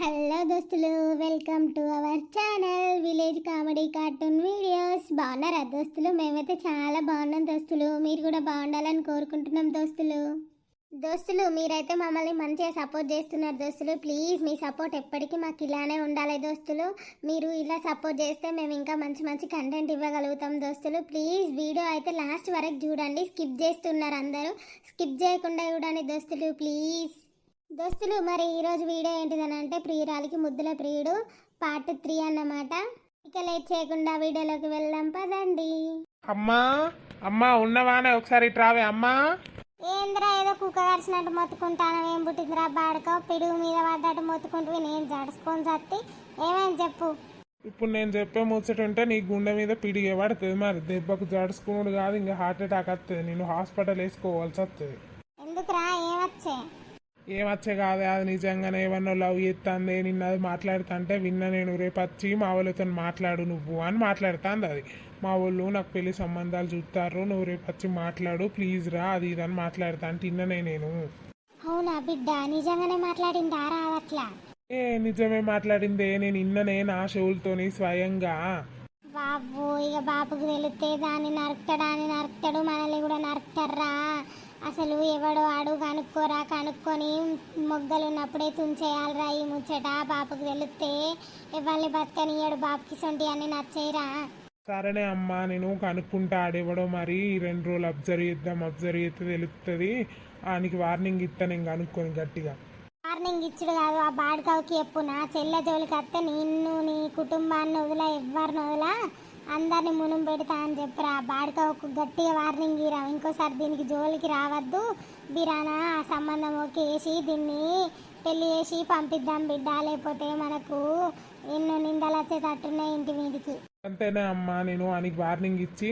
Hello దోస్తులు welcome to our channel village comedy cartoon videos. బాగున్నారా దోస్తులు? మేమైతే చాలా బాగున్నాం దోస్తులు. మీరు కూడా బాగుండాలని కోరుకుంటున్నాం దోస్తులు. దోస్తులు మీరైతే మమ్మల్ని మంచిగా సపోర్ట్ చేస్తున్నారు దోస్తులు. ప్లీజ్ మీ సపోర్ట్ ఎప్పటికీ మాకు ఇలానే ఉండాలి దోస్తులు. మీరు ఇలా సపోర్ట్ చేస్తే మేము ఇంకా మంచి మంచి కంటెంట్ ఇవ్వగలుగుతాం దోస్తులు. ప్లీజ్ వీడియో అయితే లాస్ట్ వరకు చూడండి. స్కిప్ చేస్తున్నారు అందరూ. స్కిప్ చేయకుండా చూడండి దోస్తులు ప్లీజ్. దోస్తులు మరి ఈరోజు వీడియో ఏంటిదని అంటే ప్రియురాలికి ముద్దుల ప్రియుడు పార్ట్ త్రీ అన్నమాట. ఇక లేట్ చేయకుండా వీడియోలోకి వెళ్దాం పదండి. అమ్మా అమ్మా ఉన్నవానే ఒకసారి ఇటు రావే అమ్మా. ఏంద్రా ఏదో కుక్క కరిచినట్టు మొత్తుకుంటాను ఏం పుట్టిందిరా బాడుకో? పిడుగు మీద పడ్డట్టు మొత్తుకుంటూ నేను జడుచుకొని సత్తి? ఏమైంది చెప్పు? ఇప్పుడు నేను చెప్పే ముచ్చట ఉంటే నీ గుండె మీద పిడిగే పడుతుంది మరి. దెబ్బకు జడుచుకున్నాడు కాదు ఇంకా హార్ట్ అటాక్ వస్తుంది నేను హాస్పిటల్ వేసుకోవాల్సి వస్తుంది ఎందుకురా ఏమొచ్చే ఏమచ్చే కాదు అది నిజంగానే ఏమన్నా లవ్ చేస్తుంది నిన్న అది మాట్లాడుతుంటే విన్నా నేను రేపు వచ్చి మా వాళ్ళతో మాట్లాడు నువ్వు అని మాట్లాడుతుంది అది. మా వాళ్ళు నాకు పెళ్ళి సంబంధాలు చూస్తారు నువ్వు రేపు వచ్చి మాట్లాడు ప్లీజ్ రా అది ఇది అని మాట్లాడుతా అంటే విన్ననే నేను. అవునా బిడ్డ నిజంగానే మాట్లాడిందా? రా అట్లా. ఏ నిజమే మాట్లాడిందే నేను ఇన్ననే నా చెవులతోని స్వయంగా. బాబు ఇక బాబుకు తెలిస్తే దాన్ని నరుకుతాడా అని నరుకుతాడు మనల్ని కూడా నరుకుతారా అసలు ఎవడు వాడు కనుక్కోరా కనుక్కొని మొగ్గలు ఉన్నప్పుడే తుంచేయాలరా ఈ ముచ్చట బాబుకు తెలిస్తే. ఎవరిని బతకనియడు బాబుకి సొంటి అన్ని నచ్చేయరా. సరేనే అమ్మా నేను కనుక్కుంటా ఆడేవాడో మరి. ఈ రెండు రోజులు అబ్జర్వ్ చేద్దాం అబ్జర్వ్ చేస్తే తెలుస్తుంది ఆయనకి వార్నింగ్ ఇస్తా నేను కనుక్కొని గట్టిగా. వార్నింగ్ ఇచ్చుడు కాదు ఆ బాడుకావుకి చెప్పు. నా చెల్లె జోలికి వస్తే నిన్ను నీ కుటుంబాన్ని వదిలా ఎవరిని వదిలా. అందరిని మునుం పెడతా అని చెప్పరా? బాడుకావుకు గట్టిగా వార్నింగ్ ఇరా ఇంకోసారి దీనికి జోలికి రావద్దు. బిరానా ఆ సంబంధం ఓకే వేసి దీన్ని పెళ్ళి చేసి పంపిద్దాం బిడ్డ. లేకపోతే మనకు ఎన్నో నిందలు వచ్చేటట్టున్నాయి ఇంటి మీదికి. అంతేనే అమ్మా నేను ఆయనకి వార్నింగ్ ఇచ్చి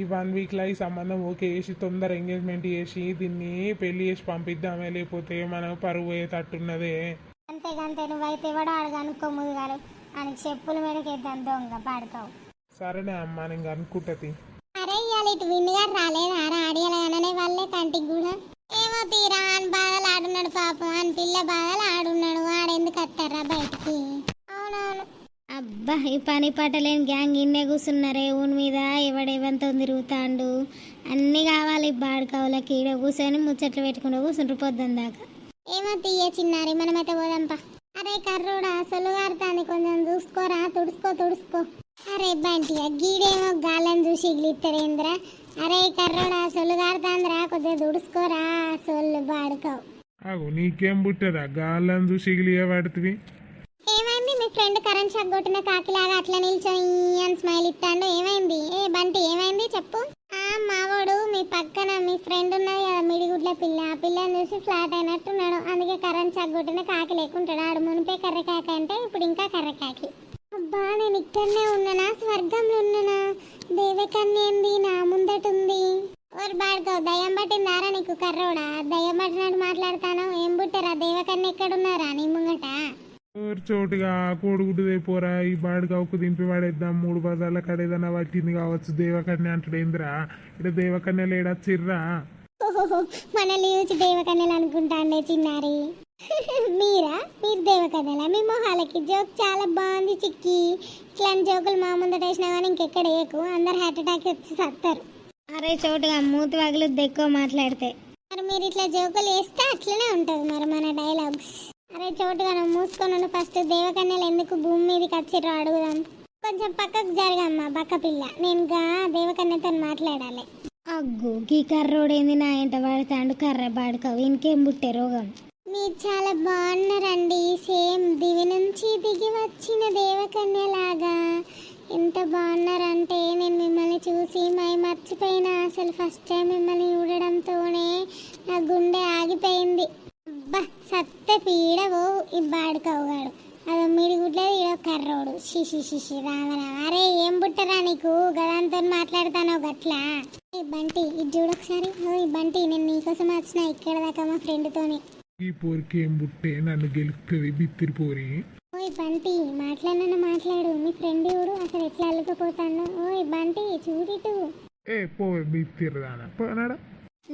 ఈ వన్ వీక్లో ఈ సంబంధం ఓకే చేసి తొందర ఎంగేజ్మెంట్ చేసి దీన్ని పెళ్ళి చేసి పంపిద్దామే. లేకపోతే మనం పరువు పోయేటట్టున్నదే. అంతేకంతే నువ్వైతే ఎవడో అడగ అనుకోముదు గారు ఆయనకి చెప్పుల మీదకి వేద్దాం దొంగ బాడుకావు సరేనే అమ్మా నేను కనుక్కుంటది అరే ఇవాళ ఇటు విన్ను గారు రాలేదా. రా ఆడియాలనే వాళ్ళే కంటికి కూడా. ఏమో తీరా అని బాధలు ఆడున్నాడు పాపం. అని పిల్ల బాధలు ఆడున్నాడు. ఆడెందుకు వస్తారా బయటికి? అవునవును. అబ్బా ఈ పని పట్టలేని గ్యాంగ్ ఇన్నే కూర్చున్నారే ఊని మీద ఎవడెవంతో తిరుగుతాండు? అన్నీ కావాలి బాడుకావులకి ఈడ కూర్చొని ముచ్చట్లు పెట్టుకుంటూ కూర్చుంటారు పొద్దున్న దాకా. ఏమో తీయ చిన్నారి మనమైతే పోదాంపా అరే కర్రోడా సొలుగారుతాని కొంచెం చూసుకోరా తుడుచుకో తుడుచుకో. అరే బంటి గీడేమో గాలని చూసి ఇగ్లిస్తాడేంద్రా అరే కర్రోడా సొల్లుగారుతాంద్రా కొద్దిగా తుడుచుకోరా సొల్లు బాడుకోవు అగో నీకేం పుట్టదా? గాళ్ళని చూసి ఇగిలియ పడుతుంది ఏమైంది? మీ ఫ్రెండ్ కరెంట్ షాక్ కొట్టిన కాకిలాగా అట్లా నిల్చొని అని స్మైల్ ఇస్తాడు ఏమైంది? ఏ బంటి ఏమైంది చెప్పు. ఆ మావాడు మీ పక్కన మీ ఫ్రెండ్ ఉన్నది కదా మిడిగుడ్ల పిల్ల. ఆ పిల్లని చూసి ఫ్లాట్ అయినట్టున్నాడు. అందుకే కరెంట్ షాక్ కొట్టిన కాకి లేకుంటాడు. ఆడు మునిపే కర్రకాకి అంటే ఇప్పుడు ఇంకా కర్రకాకి అబ్బా నేను ఇక్కడనే ఉన్నానా? స్వర్గంలో ఉన్నానా? దేవకన్య ఏంది? నా ముందట ఉంది ఓర్ బాడుకో దయ్యం పట్టిందారా నీకు కర్రోడా? దయ్యం పట్టినట్టు మాట్లాడతాను? ఏం పుట్టారా? దేవకన్య ఎక్కడున్నారా నీ ముంగట? చోటుగా కోడిగుడ్డు పోరా ఈ బాడు కావుకు దింపి పడేద్దాం. మూడు బజార్ల కడేదన్నా పట్టింది కావచ్చు. దేవకన్య అంటాడు ఏందిరా? ఇక్కడ దేవకన్య లేడచ్చిర్రా ఓహోహో, మనల్ని చూసి దేవకన్యలు అనుకుంటాండే చిన్నారి. మీరా? మీరు దేవకన్యలా మీ మొహాలకి జోక్ చాలా బాగుంది చిక్కి. ఇట్లాంటి జోకులు మా ముందట వేసినా కానీ ఇంకెక్కడ వేయకు. అందరు హార్ట్ అటాక్ వచ్చి సత్తారు. అరే చోటుగా మూతి వగులు ఎక్కువ మాట్లాడితే. మరి మీరు ఇట్లా జోకులు వేస్తే అట్లనే ఉంటుంది మరి మన డైలాగ్స్ అరే చోటుగా నువ్వు మూసుకొని ఫస్ట్. దేవకన్యలు ఎందుకు భూమి మీదకి వచ్చిర్రో అడుగుదాం. కొంచెం పక్కకు జరగమ్మా బక్క పిల్ల. నేను గా దేవకన్యతో మాట్లాడాలి. అగ్గు గీ కర్రోడేంది నా ఎంట పడతాండు కర్ర బాడుకో ఇంకేం పుట్టే రోగం? మీరు చాలా బాగున్నారండి. సేమ్ దివి నుంచి దిగి వచ్చిన దేవకన్యలాగా. ఎంత బాగున్నారంటే నేను మిమ్మల్ని చూసి మై మర్చిపోయిన. అసలు ఫస్ట్ టైం మిమ్మల్ని చూడడంతోనే నా గుండె ఆగిపోయింది. అబ్బా సత్త పీడవో ఈ బాడుకోగాడు అదో మిడిగుడ్లేదు ఈడో కర్రోడు. షిషి షిషి రామరామ అరే ఏం పుట్టరా నీకు? గదంతో మాట్లాడతానో గట్లా? బంటి ఇది చూడొకసారి ఓ ఈ బంటి నేను నీకోసం వచ్చిన ఇక్కడ దాకా మా ఫ్రెండ్తోని ఈ పోరికి ఏం పుట్టే నన్ను గెలుపుతుంది బిత్తిరి పోరి. ఓయ్ బంటి మాట్లాడిన మాట్లాడు. మీ ఫ్రెండ్ ఎవడు అసలు ఎట్లా అల్లుకుపోతాను ఓయ్ బంటి చూడిటు ఏ పో బిత్తిర్రానా పోనాడా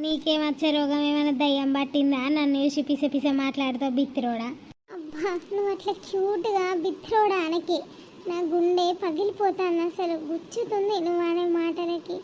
నీకేమచ్చే రోగం? ఏమైనా దయ్యం పట్టిందా? నన్ను చూసి పిస పిస మాట్లాడుతావు బిత్తిరోడా? అబ్బా నువ్వు అట్లా క్యూట్గా బిత్రోడానికి నా గుండె పగిలిపోతాను అసలు. గుచ్చుతుంది నువ్వు అనే మాటలకి.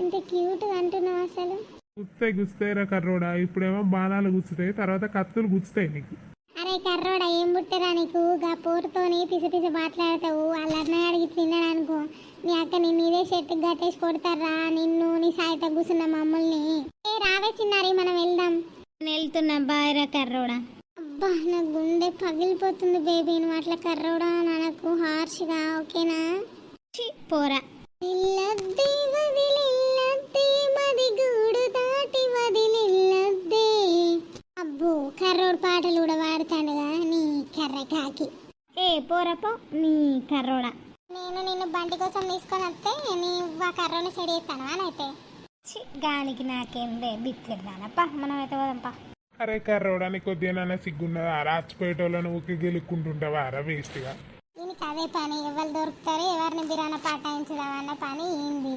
ఎంత క్యూట్గా అంటున్నావు అసలు. గుస్తాయి గుస్తాయిరా కర్రోడా. ఇప్పుడేమో బాణాలు గుచ్చుతాయి తర్వాత కత్తులు గుచ్చుతాయి నీకు. అరే కర్రోడా ఏం పుట్టరా నీకు? గా పోరుతోని పిసి పిసి మాట్లాడతావు. వాళ్ళ అన్నయ్య అడిగి తిన్నాడనుకో నీ అక్క నీ నీదే షర్ట్ గట్టేసి కొడతారా? నిన్ను నీ సాయిత కూర్చున్న మమ్మల్ని. ఏ రావే చిన్నారి మనం వెళ్దాం. వెళ్తున్నా బాయ్రా కర్రోడా. అబ్బా నా గుండె పగిలిపోతుంది బేబీ. నువ్వు అట్లా కర్రోడా నాకు హార్ష్గా ఓకేనా? పోరా. వదిలిల్లద్దే అబ్బో కర్రోడు పాటలు కూడా పాడతాడుగా నీ కర్ర కాకి. ఏ పోరపో నీ కర్రోడా. నేను నిన్ను బండి కోసం తీసుకొని వస్తే నీ ఆ కర్రోని సెడి చేస్తాను అని అయితే. గానికి నాకేం బిత్తిదానప్ప మనం అయితే పోదాంపా అరే కర్రోడా నీకు కొద్దిగా సిగ్గున్నదా? రాచిపోయేటోళ్ళని ఊకి గెలుక్కుంటుంటావా? అరా వేస్ట్గా. దీనికి అదే పని ఎవరు దొరుకుతారు ఎవరిని బిరాన పాటాయించుదామన్న పని ఏంది?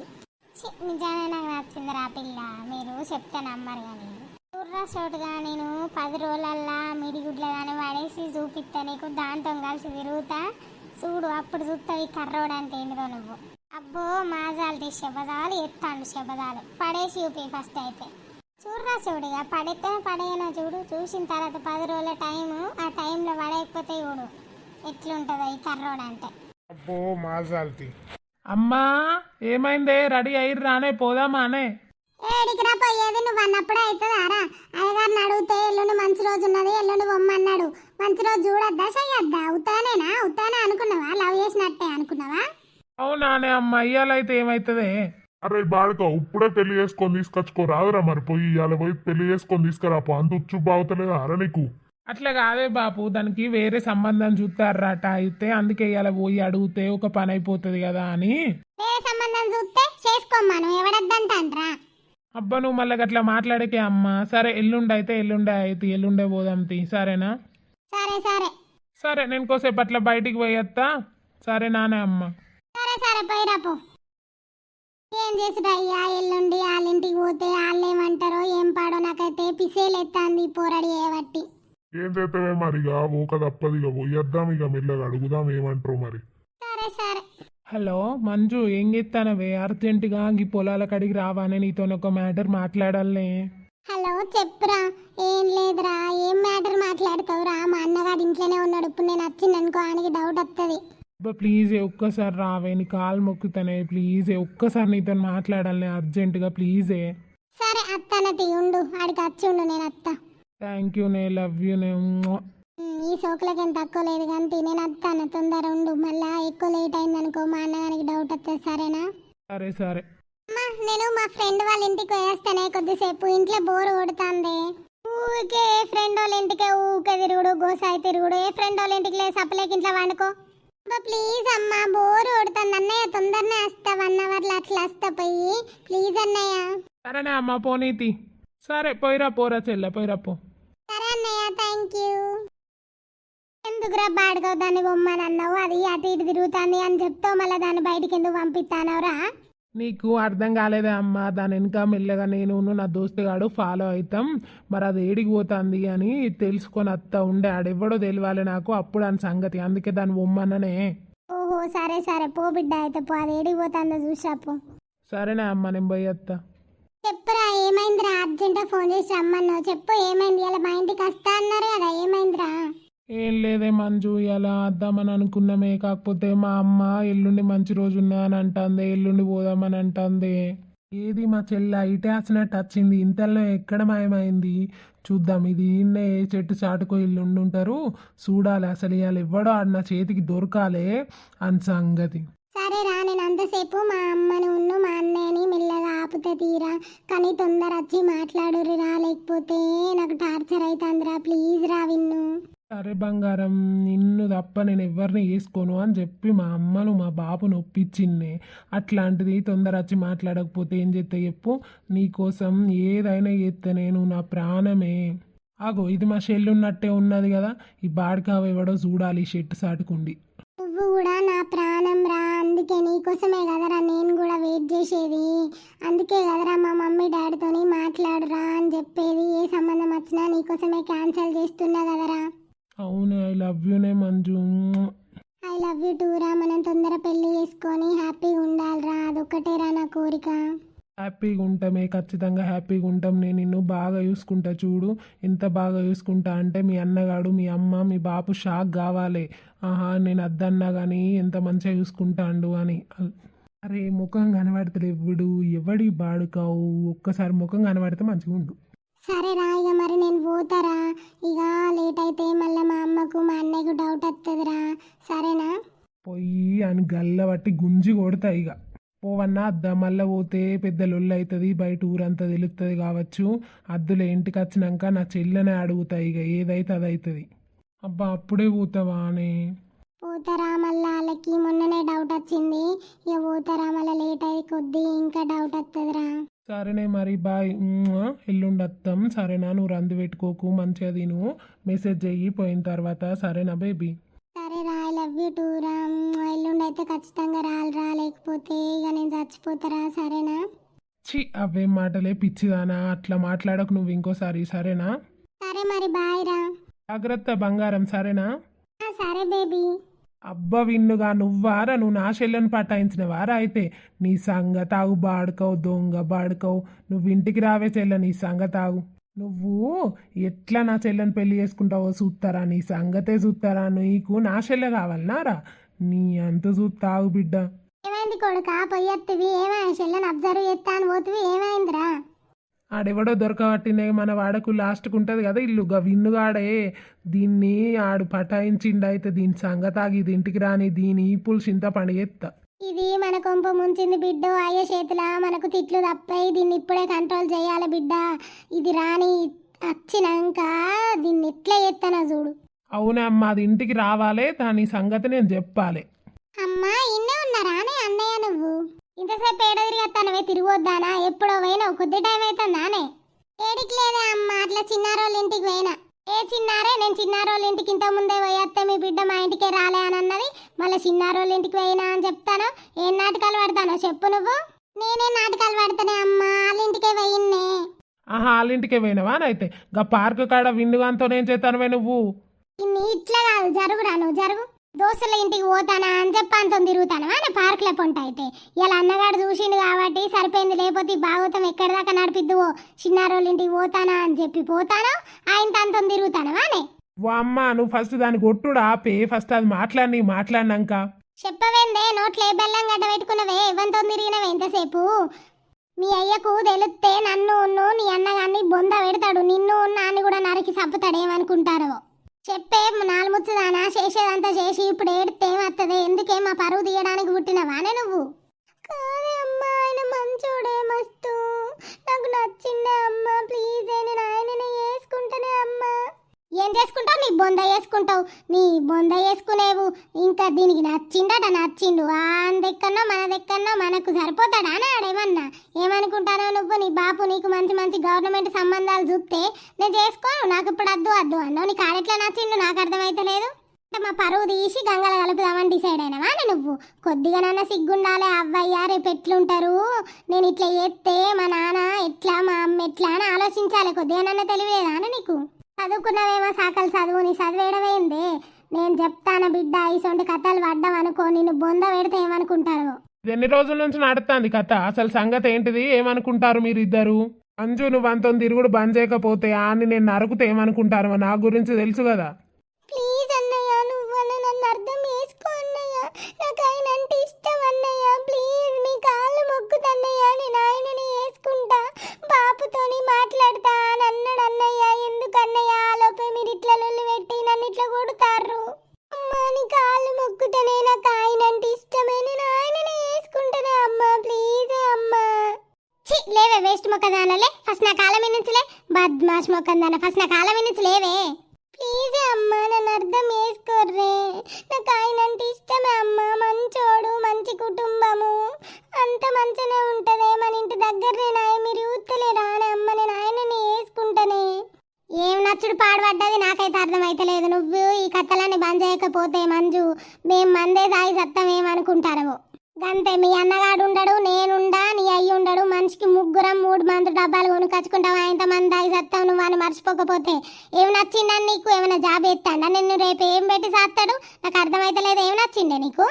నిజానే నాకు నచ్చింది రా పిల్ల మీరు చెప్తే నమ్మరు కానీ. చూర్రా చోటుగా నేను పది రోజులల్లా మిడిగుడ్ల కానీ పడేసి చూపిస్తా నీకు. దాంతో కలిసి తిరుగుతా. చూడు అప్పుడు చూస్తావు ఈ కర్రోడు అంటే ఏంటిదో నువ్వు. అబ్బో మాజాలు తీసి శబదాలు ఎత్తాండు శబదాలు. పడేసి చూపి ఫస్ట్ అయితే. చూడరా చూడుగా పడితే పడేయనా చూడు. చూసిన తర్వాత పది రోజుల టైము ఆ టైంలో పడేయకపోతే చూడు ఎట్లుంటుందో ఈ కర్రోడు అంటే అబ్బో మాజాల్తి అమ్మా ఏమైందే? రెడీ అయ్యి రానే పోదామా అనే ఏడికి రా పోయేది నువ్వు అన్నప్పుడే అవుతుందా రా అయ్యగారిని అడిగితే ఎల్లుండి మంచి రోజు ఉన్నది ఎల్లుండి బొమ్మన్నాడు. మంచి రోజు చూడొద్దా చెయ్యొద్దా? అవుతానేనా అవుతానే అనుకున్నావా? లవ్ చేసినట్టే అనుకున్నావా? అవునానే అమ్మ ఇయ్యాలైతే ఏమైతుందే? అరే బాడుక ఇప్పుడే పెళ్ళి చేసుకొని తీసుకొచ్చుకో. రాదురా మరి పోయి ఇవాళ పోయి పెళ్ళి చేసుకొని తీసుకురాపో. అంత ఉచ్చు బాగుతలేదా అరే నీకు? అట్లా కాదే బాపు దానికి వేరే సంబంధం చూస్తారట అయితే అందుకే ఇలా పోయి అడిగితే ఒక పని అయిపోతుంది కదా అని. వేరే సంబంధం చూస్తే చేసుకోమ్మా ఎవడద్దంటాన్రా? అబ్బా నువ్వు మళ్ళీ అట్లా మాట్లాడకే అమ్మ. సరే ఎల్లుండి అయితే ఎల్లుండే అయితే ఎల్లుండే పోదాం తీ. సరేనా? సరే సరే. సరే నేను కోసేపు అట్లా బయటికి పోయేస్తా సరే నానే అమ్మ. సరే సరే పోయిరాపు ఏం చేసుడు అయ్యా ఎల్లుండి వాళ్ళ ఇంటికి పోతే వాళ్ళు ఏమంటారో ఏం పాడో నాకైతే పిసేలెత్తాంది పోరాడి ఏవట్టి. ఏం చేస్తావే మరి? ఇక ఓక తప్పదు ఇక పోయేద్దాం ఇక మెల్లగా అడుగుదాం ఏమంటారు మరి. సరే సరే. హలో మంజు ఏం చేస్తానవే అర్జెంటుగా ఈ పొలాల కడిగి రావానే నీతో ఒక మ్యాటర్ మాట్లాడాలనే హలో చెప్పురా. ఏం లేదురా ఏం మ్యాటర్ మాట్లాడతావురా మా అన్నగాడు ఇంట్లోనే ఉన్నాడు. ఇప్పుడు నేను వచ్చిందనుకో ఆయనకి డౌట్ వస్తుంది అబ్బా ప్లీజ్ ఒక్కసారి రావే నీ కాలు మొక్కుతానే. ప్లీజ్ ఒక్కసారి నీతో మాట్లాడాలనే అర్జెంటుగా ప్లీజే సరే అత్తనతి ఉండు. ఆడికి వచ్చి ఉండు నేను అత్త థ్యాంక్ యూ నే లవ్ యూ నే ఈ సోకులకి ఏం తక్కువ లేదు కానీ నేను అత్తాను తొందర ఉండు. మళ్ళా ఎక్కువ లేట్ అయిందనుకో మా అన్నగారికి డౌట్ వస్తుంది సరేనా? సరే సరే. అమ్మా నేను మా ఫ్రెండ్ వాళ్ళ ఇంటికి పోయేస్తానే కొద్దిసేపు. ఇంట్లో బోర్ కొడుతుంది. ఊరికే ఏ ఫ్రెండ్ వాళ్ళ ఇంటికే ఊరికే తిరుగుడు గోసాయి తిరుగుడు. ఏ ఫ్రెండ్ వాళ్ళ ఇంటికి లేదు సపలేకి ఇంట్లో వండుకో. అబ్బా ప్లీజ్ అమ్మా బోర్ కొడుతుంది. అన్నయ్య తొందరనే వస్తా వన్ అవర్లో అట్లా వస్తా పోయి. ప్లీజ్ అన్నయ్య. సరేనే అమ్మ పోనీతి. సరే పోయిరా పోరా చెల్లె పోయిరా పో. సరే అన్నయ్య థ్యాంక్ యూ ఎందుకురా బాడుగా దాన్ని బొమ్మని అన్నావు అది అటు ఇటు తిరుగుతుంది అని చెప్తావు మళ్ళీ దాన్ని బయటికి ఎందుకు పంపిస్తానవరా? నీకు అర్థం కాలేదే అమ్మ దాని వెనుక మెల్లగా నేను నా దోస్తుగాడు ఫాలో అవుతాం మరి అది ఏడికి పోతుంది అని తెలుసుకొని అత్త ఉండే ఆడెవ్వడో తెలియాలి నాకు అప్పుడు అని సంగతి. అందుకే దాని బొమ్మననే ఓహో సరే సరే పో బిడ్డ అయితే పో. అది ఏడికి పోతుందో చూసాపు సరేనే అమ్మ నేను పోయి వస్తా చెప్పురా ఏమైందిరా? అర్జెంట్ ఫోన్ చేసి రమ్మన్నావు. చెప్పు ఏమైంది? ఇలా మా ఇంటికి వస్తా అన్నారు కదా ఏమైందిరా? ఏం లేదే మంజు ఇలా వద్దామని అనుకున్నామే. కాకపోతే మా అమ్మ ఎల్లుండి మంచి రోజు ఉన్నా అని అంటుంది. ఎల్లుండి పోదామని అంటుంది. ఏది మా చెల్ల ఇటే వచ్చినట్టు వచ్చింది ఇంతలో ఎక్కడ మాయమైంది? చూద్దాం. ఇది ఈయన్నే ఏ చెట్టు చాటుకో ఇల్లుండి ఉంటారు? చూడాలి. అసలు ఇవాళ ఎవ్వడో ఆడు నా చేతికి దొరకాలే అని సంగతి. సరే రా నేను అంతసేపు మా అమ్మని ఉన్ను మా అన్నయ్యని మెల్లగా ఆపుతే తీరా. కానీ తొందర వచ్చి మాట్లాడురు రా. లేకపోతే నాకు టార్చర్ అవుతుందిరా ప్లీజ్ రా విన్ను. అరే బంగారం నిన్ను తప్ప నేను ఎవరిని వేసుకోను అని చెప్పి మా అమ్మను మా బాబును ఒప్పించింది. అట్లాంటిది తొందర వచ్చి మాట్లాడకపోతే ఏం చేస్తే చెప్పు? నీకోసం ఏదైనా చేస్తే నేను నా ప్రాణమే. ఆగో ఇది మా షెల్ ఉన్నట్టే ఉన్నది కదా. ఈ బాడ్కావ ఎవడో చూడాలి షెట్టు సాటుకుండి. నువ్వు కూడా నా ప్రాణం రా అందుకే నీకోసమే కదరా నేను కూడా వెయిట్ చేసేది. అందుకే కదరా మా మమ్మీ డాడీతోని మాట్లాడురా అని చెప్పేది. ఏ సంబంధం వచ్చినా నీకోసమే క్యాన్సిల్ చేస్తున్నా కదరా. అవునే ఐ లవ్ యూనే మంజు. ఐ లవ్ యూ టూరా మనం తొందర పెళ్ళి చేసుకొని హ్యాపీగా ఉండాలిరా. అదొక్కటేరా నా కోరిక. హ్యాపీగా ఉంటామే ఖచ్చితంగా హ్యాపీగా ఉంటాం. నేను నిన్ను బాగా చూసుకుంటా చూడు. ఎంత బాగా చూసుకుంటా అంటే మీ అన్నగాడు మీ అమ్మ మీ బాపు షాక్ కావాలి. ఆహా నేను అద్దన్నా కానీ ఎంత మంచిగా చూసుకుంటాండు అని. అరే ముఖం కనబడతలే ఎవడు ఎవడి బాడుకావు? ఒక్కసారి ముఖం కనబడితే మంచిగా ఉండు సరే రా ఇక మరి నేను పోతారా? ఇక లేట్ అయితే అమ్మకు మా అన్నయ్యకు డౌట్ వస్తుందిరా సరేనా? పోయి అని గల్ల పట్టి గుంజి కొడతా ఇక పోవన్నా అద్ద మళ్ళీ పోతే పెద్ద లొల్లు అవుతుంది బయట ఊరంతా తెలుస్తుంది కావచ్చు. అద్దులో ఇంటికి వచ్చినాక నా చెల్లెనే అడుగుతా ఇక ఏదైతే అది అవుతుంది అబ్బా అప్పుడే పోతావా అని. పోతారా మళ్ళీ వాళ్ళకి? మొన్ననే డౌట్ వచ్చింది. ఇక పోతారా మళ్ళీ లేట్ అయ్యి కొద్దీ ఇంకా డౌట్ వస్తుందిరా సరేనే మరి బాయ్. ఉమ్మ్, ఎల్లుండి వస్తాం సరేనా? నువ్వు రంది పెట్టుకోకు మంచిగా తిను. మెసేజ్ చెయ్యి పోయిన తర్వాత. సరేనా బేబీ? సరే రా ఐ లవ్ యూ టూ రా. ఎల్లుండి అయితే ఖచ్చితంగా రాలిరా లేకపోతే ఇక నేను చచ్చిపోతారా సరేనా? చి అవేం మాటలే పిచ్చిదానా. అట్లా మాట్లాడకు నువ్వు ఇంకోసారి సరేనా? సరే మరి బాయ్ రా. జాగ్రత్త బంగారం. సరేనా? సరే బేబీ. అబ్బ విన్నుగా నువ్వారా? నువ్వు నా చెల్లెను పటాయించిన వారా అయితే? నీ సంగ తాగు బాడుకో దొంగ బాడుకవు. నువ్వు ఇంటికి రావే చెల్లె నీ సంగ తాగు నువ్వు ఎట్లా నా చెల్లెని పెళ్ళి చేసుకుంటావో చూస్తారా? నీ సంగతే చూస్తారా? నీకు నా చెల్లె కావాలన్నారా? నీ అంత చూస్తావు బిడ్డ. ఏమైంది కొడుక? పొయ్యత్తివి ఏమైంది చెల్లెని? అబ్జర్వ్ చేస్తాను పోతువి. ఏమైందిరా? ఆడెవడో దొరకబట్టినే మన వాడకు లాస్ట్కి ఉంటుంది కదా ఇల్లు. విన్నుగాడే దీన్ని ఆడు పటాయించిండు అయితే దీని సంగతాగి ఇది ఇంటికి రాని దీని ఈపులు చింత పండుగెత్తా ఇది మన కొంప ముంచింది బిడ్డ. అయ్యే చేతుల మనకు తిట్లు తప్పాయి దీన్ని ఇప్పుడే కంట్రోల్ చేయాలి బిడ్డ. ఇది రాని వచ్చినాక దీన్ని ఎట్లా చేస్తానో చూడు. అవునే అమ్మ అది ఇంటికి రావాలే. దాని సంగతి నేను చెప్పాలి. అమ్మా ఇన్నే ఉన్నారానే అన్నయ్య నువ్వు? ఇంతసేపు ఏడ తిరిగేస్తానవే తిరిగొద్దానా? ఎప్పుడో పోయినావు కొద్ది టైం అవుతుందానే ఏడికి లేదే అమ్మ అట్లా చిన్నారోళ్ళ ఇంటికి పోయినా? ఏ చిన్నారే నేను చిన్నారోళ్ళ ఇంటికి ఇంత ముందే పోయేస్తే మీ బిడ్డ మా ఇంటికే రాలే అని అన్నది మళ్ళీ చిన్నారోళ్ళ ఇంటికి పోయినా అని చెప్తాను? ఏం నాటకాలు పడతానో చెప్పు నువ్వు? నేనే నాటకాలు పడతానే అమ్మా వాళ్ళ ఇంటికే పోయిన్నే. ఆహా వాళ్ళ ఇంటికే పోయినావా అయితే? గా పార్క్ కాడ విన్నుగాంతో ఏం చేస్తానువే నువ్వు? ఇట్లా కాదు జరుగురా నువ్వు జరుగు. దోస్తుల ఇంటికి పోతానా అని చెప్పి అంత తిరుగుతాను? అని పార్కుల పొంట అయితే. ఇలా అన్నగాడు చూసిండు కాబట్టి సరిపోయింది. లేకపోతే భాగవతం ఎక్కడి దాకా నడిపిద్దువో? చిన్నారోళ్ళ ఇంటికి పోతానా అని చెప్పి పోతాను? ఆయన అంత తిరుగుతాను అని అమ్మ నువ్వు ఫస్ట్ దాన్ని కొట్టుడు ఆపే ఫస్ట్ అది మాట్లాడి మాట్లాడినాక. చెప్పవేందే నోట్లో బెల్లం గడ్డ పెట్టుకున్నవే? ఇవ్వంతో తిరిగినవే ఎంతసేపు మీ అయ్యకు తెలిస్తే నన్ను ఉన్ను నీ అన్నగాన్ని బొంద పెడతాడు. నిన్ను నాన్ని కూడా నరికి చంపుతాడు. ఏమనుకుంటారో? చెప్పే నాలుముచ్చుదానా చేసేదంతా చేసి ఇప్పుడు ఏడితే ఏమత్తదే? ఎందుకే మా పరువు తీయడానికి పుట్టినవానే నువ్వు? ఏం చేసుకుంటావు? నీ బొంద చేసుకుంటావు నీ బొంద వేసుకునేవు. ఇంకా దీనికి నచ్చిండట నచ్చిండు. ఆ దగ్గరనో మన దగ్గరనో మనకు సరిపోతాడా అని ఆడేమన్నా ఏమనుకుంటానో నువ్వు? నీ బాపు నీకు మంచి మంచి గవర్నమెంట్ సంబంధాలు చూస్తే నేను చేసుకోను నాకు ఇప్పుడు అద్దు అద్దు అన్నావు. నీకు ఆడెట్లా నచ్చిండు? నాకు అర్థమైతలేదు లేదు. మా పరువు తీసి గంగల కలుపుదామని డిసైడ్ అయినావా అని నువ్వు? కొద్దిగానన్నా సిగ్గుండాలి. అవ్వయ్యా రేపు ఎట్లుంటారు? నేను ఇట్లా చేస్తే మా నాన్న ఎట్లా మా అమ్మ ఎట్లా అని ఆలోచించాలి. కొద్దిగానన్నా తెలియలేదా అని నీకు? చదువుకున్నావేమో సాకలు చదువు నీ చదివేయడమేందే నేను చెప్తాను బిడ్డ ఇసొంటి కథలు పడ్డాం అనుకో నిన్ను బొంద పెడితే ఏమనుకుంటారు. ఎన్ని రోజుల నుంచి నడుస్తుంది కథ? అసలు సంగతి ఏంటిది? ఏమనుకుంటారు మీరు ఇద్దరు అంజు నువ్వు అంత తిరుగుడు బంద్ చేయకపోతే ఆని నేను నరుకుతే ఏమనుకుంటారు? నా గురించి తెలుసు కదా. ప్లీజ్ మొక్కదానలే ఫస్ట్ నా కాళ్ళ మీద నుంచిలే బద్మాష్ మొక్కదాన ఫస్ట్ నా కాళ్ళ మీద నుంచి లేవే. ప్లీజ్ అమ్మా నన్ను అర్థం చేసుకోర్రే. నాకు ఆయన అంటే ఇష్టమే అమ్మ మంచోడు మంచి కుటుంబము. అంత మంచిగానే ఉంటదే మన ఇంటి దగ్గరనే నాయ మీరు ఊత్తలేరా అని అమ్మ నేను ఆయనని వేసుకుంటానే. ఏం నచ్చుడు పాడుపడ్డది నాకైతే అర్థమైతలేదు. నువ్వు ఈ కథలన్నీ బంద్ చేయకపోతే మంజు మేము మందే సాయి సత్తం ఏమనుకుంటారో గంతే మీ అన్నగాడు ఉండడు నేనుండా నీ అయ్యి ఉండడు మనిషికి ముగ్గురం మూడు మంది డబ్బాలు కొనుకొచ్చుకుంటావు ఆయన మంది దాగి సత్తావు నువ్వు అని మర్చిపోకపోతే. ఏమి నచ్చిందని నీకు? ఏమైనా జాబ్ ఎత్తాడా? నిన్ను రేపు ఏం పెట్టి చేస్తాడు నాకు అర్థమైతలేదు ఏమి నచ్చిండే నీకు?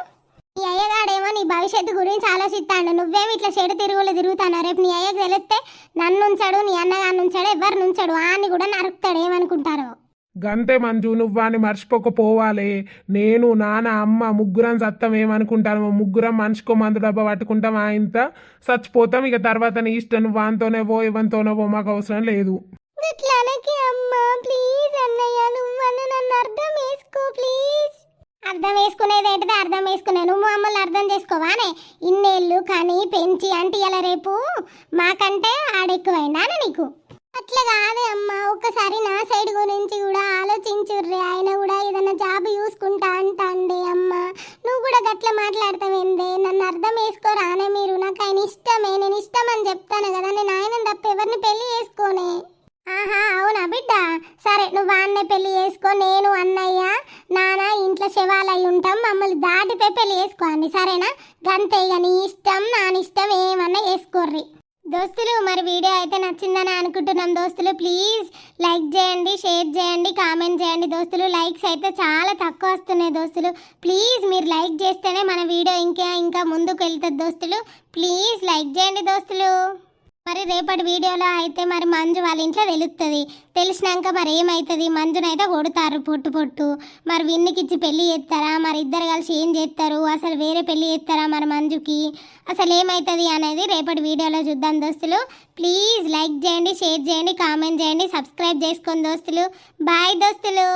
నీ అయ్యగాడేమో నీ భవిష్యత్తు గురించి ఆలోచిస్తాడు నువ్వేమి ఇట్లా చెడు తిరుగులు తిరుగుతాను? రేపు నీ అయ్యకు తెలిస్తే నన్ను ఉంచాడు నీ అన్నగారిని ఉంచాడు ఎవరు నుంచాడు ఆని కూడా నరుకుతాడు ఏమనుకుంటారో? గంతే మంజు నువ్వు అని మర్చిపోకపోవాలి. నేను నాన్న అమ్మ ముగ్గురం సత్తం ఏమనుకుంటాను ముగ్గురం మనిషికో మందు డబ్బా పట్టుకుంటాం ఆయంత చచ్చిపోతాం. ఇక తర్వాత నీ ఇష్టం నువ్వు వానితోనే పో ఇవంతోనే పో మాకు అవసరం లేదు. ప్లీజ్ అన్నయ్య నన్ను అర్థం చేసుకో ప్లీజ్. అర్థం వేసుకునేది ఏంటిది? అర్థం వేసుకునే నువ్వు మమ్మల్ని అర్థం చేసుకోవానే? ఇన్నేళ్ళు కానీ పెంచి అంటే ఇలా రేపు? మాకంటే ఆడెక్కువైందా నీకు? అట్లా కాదే అమ్మ. ఒక్కసారి నా సైడ్ గురించి కూడా ఆలోచించుర్రే. ఆయన కూడా ఏదైనా జాబ్ చూసుకుంటా అంటాండే అమ్మ. నువ్వు కూడా గట్లా మాట్లాడతావేందే? నన్ను అర్థం చేసుకోరానే మీరు. నాకు ఆయన ఇష్టమే. నేను ఇష్టం అని చెప్తాను కదా. నేను ఆయన తప్ప ఎవరిని పెళ్ళి చేసుకోనే. ఆహా అవునా బిడ్డ? సరే నువ్వు అన్న పెళ్ళి చేసుకో. నేను అన్నయ్య నాన్న ఇంట్లో శవాలయ్యి ఉంటాం. మమ్మల్ని దాటిపోయి పెళ్ళి చేసుకోండి సరేనా? గంతే ఇక నీ ఇష్టం నాని ఇష్టం ఏమన్నా చేసుకోర్రి. దోస్తులు మరి వీడియో అయితే నచ్చిందని అనుకుంటున్నాం దోస్తులు. ప్లీజ్ లైక్ చేయండి షేర్ చేయండి కామెంట్ చేయండి దోస్తులు. లైక్స్ అయితే చాలా తక్కువ వస్తున్నాయి దోస్తులు. ప్లీజ్ మీరు లైక్ చేస్తేనే మన వీడియో ఇంకా ఇంకా ముందుకు వెళ్తుంది దోస్తులు. ప్లీజ్ లైక్ చేయండి దోస్తులు. మరి రేపటి వీడియోలో అయితే మరి మంజు వాళ్ళ ఇంట్లో తెలుస్తుంది తెలిసినాక మరి ఏమవుతుంది మంజునైతే కొడతారు పొట్టు పొట్టు. మరి విన్నికిచ్చి ఇచ్చి చేస్తారా? మరి ఇద్దరు కలిసి ఏం చేస్తారు? అసలు వేరే పెళ్ళి చేస్తారా మరి మంజుకి? అసలు ఏమవుతుంది అనేది రేపటి వీడియోలో చూద్దాం దోస్తులు. ప్లీజ్ లైక్ చేయండి షేర్ చేయండి కామెంట్ చేయండి సబ్స్క్రైబ్ చేసుకోండి దోస్తులు. బాయ్ దోస్తులు.